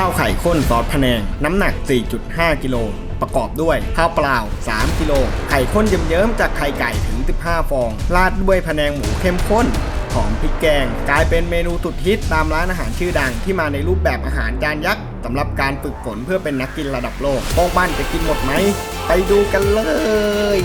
ข้าวไข่ข้นซอสพะแนง น้ำหนัก 4.5 กิโล ประกอบด้วยข้าวเปล่า 3 กิโล ไข่ข้นเยิ้มๆจากไข่ไก่ถึง 15 ฟอง ราดด้วยพะแนงหมูเข้มข้นหอมพริกแกง กลายเป็นเมนูสุดฮิตตามร้านอาหารชื่อดังที่มาในรูปแบบอาหารจานยักษ์สำหรับการฝึกฝนเพื่อเป็นนักกินระดับโลกโป้งบ้านจะกินหมดไหม ไปดูกันเลย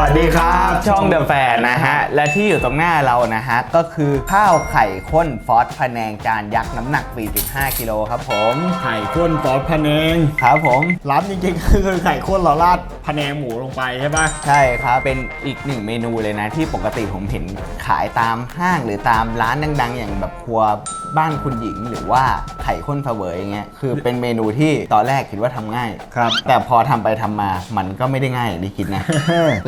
สวัสดีครับช่องเดอะแฟนนะฮะ และที่อยู่ตรงหน้าเรานะฮะ ก็คือข้าวไข่ข้นฟอสพะแนงจานยักษ์น้ำหนัก 4.5 กิโลครับผม ไข่ข้นซอสพะแนงครับผมร้านจริงๆคือไข่ข้นเราราดพะแนงหมูลงไปใช่ปะใช่ครับ เป็นอีกหนึ่งเมนูเลยนะ ที่ปกติผมเห็นขายตามห้างหรือตามร้านดัง ๆ อย่างแบบครัวบ้านคุณหญิงหรือว่าไข่ข้นเสวยอย่างเงี้ยคือเป็นเมนูที่ตอนแรกคิดว่าทำง่าย ครับ แต่พอทำไปทำมามันก็ไม่ได้ง่ายอย่างที่คิดนะ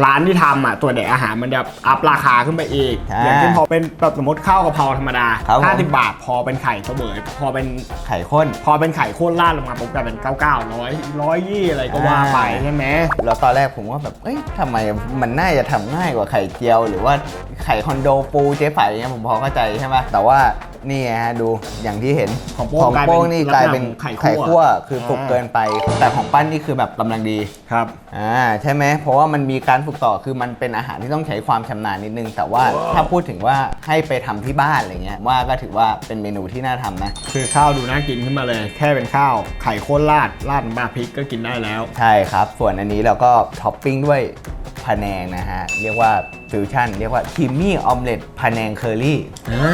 ร้านที่ทำอะตัวเด็กอาหารมันจะอัพราคาขึ้นไปอีก ใช่อย่างเช่นพอเป็นแบบสมมติข้าวกะเพราธรรมดาครับผม50บาทพอเป็นไข่เสวยพอเป็นไข่ข้น พอเป็นไข่ข้นราดลงมาปุ๊บกลายเป็น99 100 120อะไรก็ว่าไปใช่ไหม แล้วตอนแรกผมว่าแบบ เอ้ยทำไมมันน่าจะทำง่ายกว่าไข่เจียว หรือว่าไข่คอนโดปูเจ๊ไฝอย่างเงี้ยผมพอเข้าใจใช่ไหมแต่ว่า นี่ไงฮะดูอย่างที่เห็นของโป้งของโป้งนี่กลายเป็นไข่ไข่คั่คั่ววคือสุกเกินไป แต่ของปั้นนี่คือแบบกำลังดีครับอ่าใช่ไหมเพราะว่ามันมีการฝึกต่อคือมันเป็นอาหารที่ต้องใช้ความชำนาญนิดนึง แต่ว่าถ้าพูดถึงว่าให้ไปทำที่บ้านอะไรเงี้ยว่าก็ถือว่าเป็นเมนูที่น่าทำนะคือข้าวดูน่ากินขึ้นมาเลย แค่เป็นข้าวไข่ข้นราดราดน้ำปลาพริกก็กินได้แล้ว ใช่ครับ ส่วนอันนี้เราก็ท็อปปิ้งด้วยพะแนงนะฮะเรียกว่า ฟิวชั่นเรียกว่าคิมมี่ออมเล็ตพะแนงเคอรี่อ่า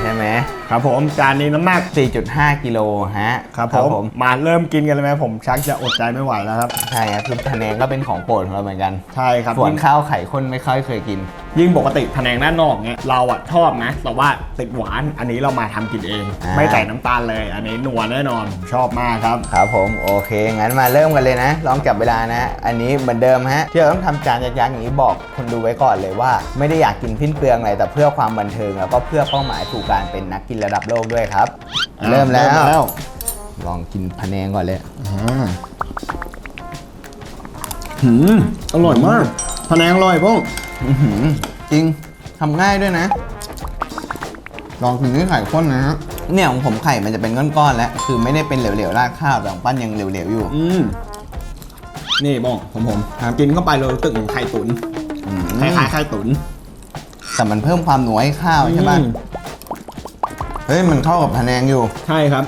ใช่ไหม ครับผมจานนี้น้ำหนัก 4.5 กิโลฮะครับผมมาเริ่มกินกันเลยไหมผมชักจะอดใจไม่ไหวแล้วครับ ใช่ครับคือพะแนงก็เป็นของโปรดของเราเหมือนกัน ใช่ครับส่วนยิ่งข้าวไข่ข้นไม่ค่อยเคยกิน ยิ่งปกติพะแนงด้านนอกเนี้ยเราอะชอบนะแต่ว่าติดหวานอันนี้เรามาทำกินเองอ่าไม่ใส่น้ำตาลเลย อันนี้นัวแน่นอนชอบมากครับครับผมโอเคงั้นมาเริ่มกันเลยนะ ลองจับเวลานะ อันนี้เหมือนเดิมฮะที่เราต้องทำจานยักษ์ๆอย่างนี้บอกคนดูไว้ก่อนเลยว่า ไม่ได้อยากกินสิ้นเปลืองอะไรแต่เพื่อความบันเทิงแล้วก็เพื่อเป้าหมายสู่การเป็นนักกินระดับโลกด้วยครับ เริ่มแล้ว ลองกินพะแนงก่อนเลยหืมอร่อยมากพะแนงอร่อยพวกอื้อหือจริงทำง่ายด้วยนะ ลองกินด้วยไข่ข้นนะฮะเนี่ยของผมไข่มันจะเป็นก้อนๆแล้ว คือไม่ได้เป็นเหลวๆราดข้าวแต่ของปั้นยังเหลวๆอยู่ อืมนี่บ้องผมผมกินเข้าไปเลยรู้สึกเหมือนไข่ตุ๋นอืมคล้ายๆไข่ตุ๋นแต่มันเพิ่มความหนัวให้ข้าวใช่ป่ะอืม เฮ้ยมันเข้ากับพะแนงอยู่ ใช่ครับ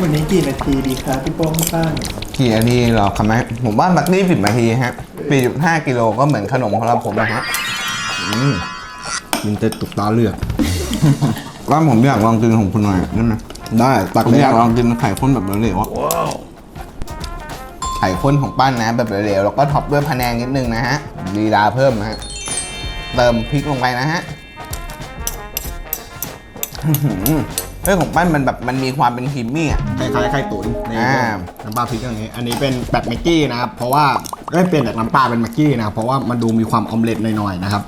วันนี้กี่นาทีดีครับพี่โป้งป้างกี่นาทีหรอครับไหมผมว่าสักนี่สิบนาทีฮะ4.5กิโลก็เหมือนขนมของเราผมนะฮะอืมมันจะตุกตาเลือกว่าผมอยากลองกินของคุณหน่อยได้ไหมได้ตักผมเลยอยากคลรัอบงกินไข่ข้นแบบเหลวๆอะไข่ข่ข้นของปั้นนะ แบบเหลวๆแล้วก็ท็อปด้วยพะแนงนิดนึงนะฮะลีลาเพิ่มนะฮะเติมพริกลงไปนะฮะอื้อหือ เรื่องของปั้นมันแบบมันมีความเป็นครีมมี่อะ คล้ายๆไข่ตุ๋นในอ่า น้ำปลาพริกอย่างนี้ อันนี้เป็นแบบแม็กกี้นะครับ เพราะว่าได้เปลี่ยนจากน้ำปลาเป็นแม็กกี้นะครับเพราะว่ามันดูมีความออมเล็ตหน่อยๆนะครับ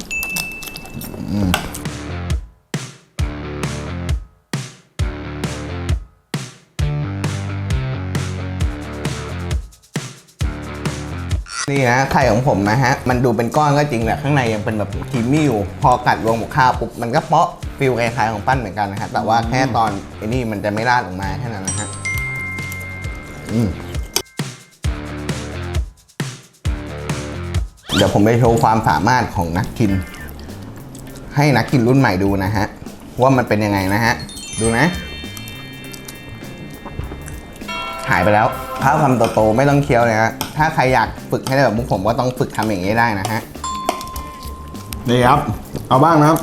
นี่นะไข่ของผมนะฮะ มันดูเป็นก้อนก็จริงแหละข้างในยังเป็นแบบครีมมี่อยู่พอกัดรวมกับข้าวปุ๊บมันก็เปาะฟิลคล้ายๆของปั้นเหมือนกันนะฮะแต่ว่าแค่ตอนไอ้นี่มันจะไม่ราดออกมาแค่นั้นนะฮะอืมเดี๋ยวผมไปโชว์ความสามารถของนักกิน ให้นักกินรุ่นใหม่ดูนะฮะ ว่ามันเป็นยังไงนะฮะ ดูนะ หายไปแล้วข้าวคำโตๆไม่ต้องเคี้ยวเลยฮะถ้าใครอยากฝึกให้ได้แบบมุกผมก็ต้องฝึกทำอย่างนี้ได้นะฮะนี่ครับ เอาบ้างนะครับ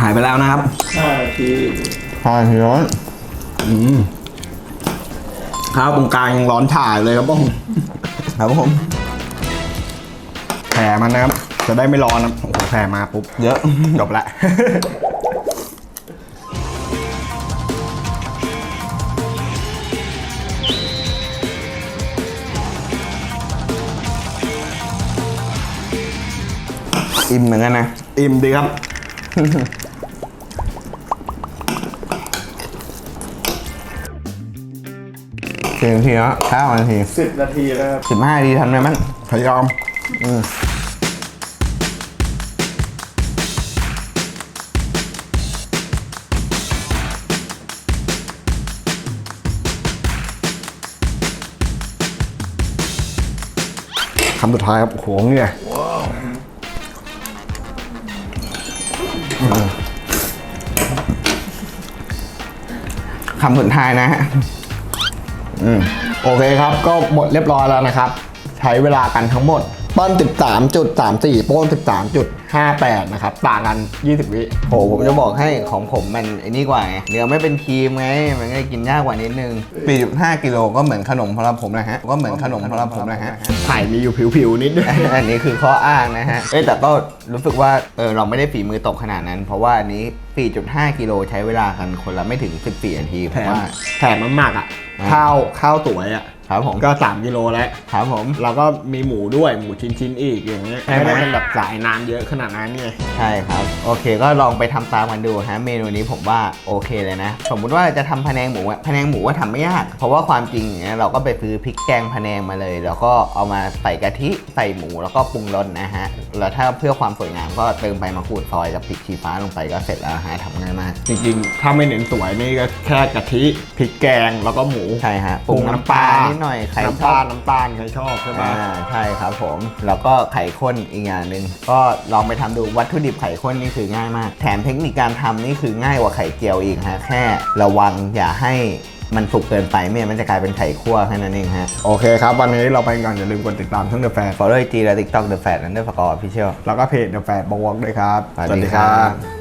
หายไปแล้วนะครับห้านาทีพอทีร้อนอืมข้าวตรงกลางยังร้อนถ่ายเลยครับผมครับผมแผ่มันนะครับ จะได้ไม่ร้อนนะโอ้โหแผ่มาปุ๊บ เยอะ จบละ อิ่มเหมือนกันนะ อิ่มดีครับเพียงทีละข้าวนาทีสิบนาทีแล้วครับสิบห้านาทีทันไหมมั้งพยายามอืมคำสุดท้ายครับโอ้โหเนี่ย คำสุดท้ายนะฮะอืมโอเคครับก็หมดเรียบร้อยแล้วนะครับ ใช้เวลากันทั้งหมด ป้อน13.34 โป้น13.58 นะครับ ต่างกัน 20 วิโหผมจะบอกให้ของผมมันไอ้นี่กว่าไงเนื้อไม่เป็นครีมไง มันก็เลยกินยากกว่านิดนึง 4.5 กิโลก็เหมือนขนมสำหรับผมนะฮะ ก็เหมือนขนมสำหรับผมนะฮะ ไข่มีอยู่ผิวๆ นิดนึง อันนี้คือข้ออ้างนะฮะเอ้ยแต่ก็รู้สึกว่าเออเราไม่ได้ฝีมือตกขนาดนั้น เพราะว่าอันนี้ 4.5 กิโลใช้เวลากันคนละไม่ถึง 14นาทีผแถมมว่า แถมมันหมักอะอ่าข้าวข้าวสวยอะ ครับผมก็3กิโลแล้วครับผมแล้วก็มีหมูด้วยหมูชิ้นๆอีกอย่างเงี้ยใช่ไหม ไม่ได้เป็นแบบสายน้ำเยอะขนาดนั้นไงใช่ครับ โอเคก็ลองไปทำตามกันดูฮะเมนูนี้ผมว่าโอเคเลยนะ สมมุติว่าจะทำพะแนงหมูอะพะแนงหมูว่าทำไม่ยาก เพราะว่าความจริงอย่างเงี้ยเราก็ไปซื้อพริกแกงพะแนงมาเลย แล้วก็เอามาใส่กะทิใส่หมูแล้วก็ปรุงรสนะฮะแล้วถ้าเพื่อความสวยงามก็เติมใบมะกรูดซอยกับพริกชี้ฟ้าลงไปก็เสร็จแล้วฮะทำง่ายมากจริงๆ ถ้าไม่เน้นสวยนี่ก็แค่กะทิพริกแกงแล้วก็หมู ใช่ฮะปรุงน้ำปลานิดหน่อยใครน้ำชปอลาบน้ำตาลใครชอบใช่ไหม อ่าใช่ครับผม แล้วก็ไข่ข้นอีกอย่างหนึ่งก็ลองไปทำดูวัตถุดิบไข่ข้นนี่คือง่ายมาก แถมเทคนิคการทำนี่คือง่ายกว่าไข่เจียวอีกฮะแค่ระวังอย่าให้มันสุกเกินไปไม่งั้นมันจะกลายเป็นไข่คั่วแค่นั้นเองฮะโอเคครับ วันนี้เราไปก่อนอย่าลืมกดติดตามช่องเดอะแฟ follow IG และ TikTok The Fat Under Score Official แล้วก็เพจเดอะแฟบวกด้วยครับ สวัสดีครับ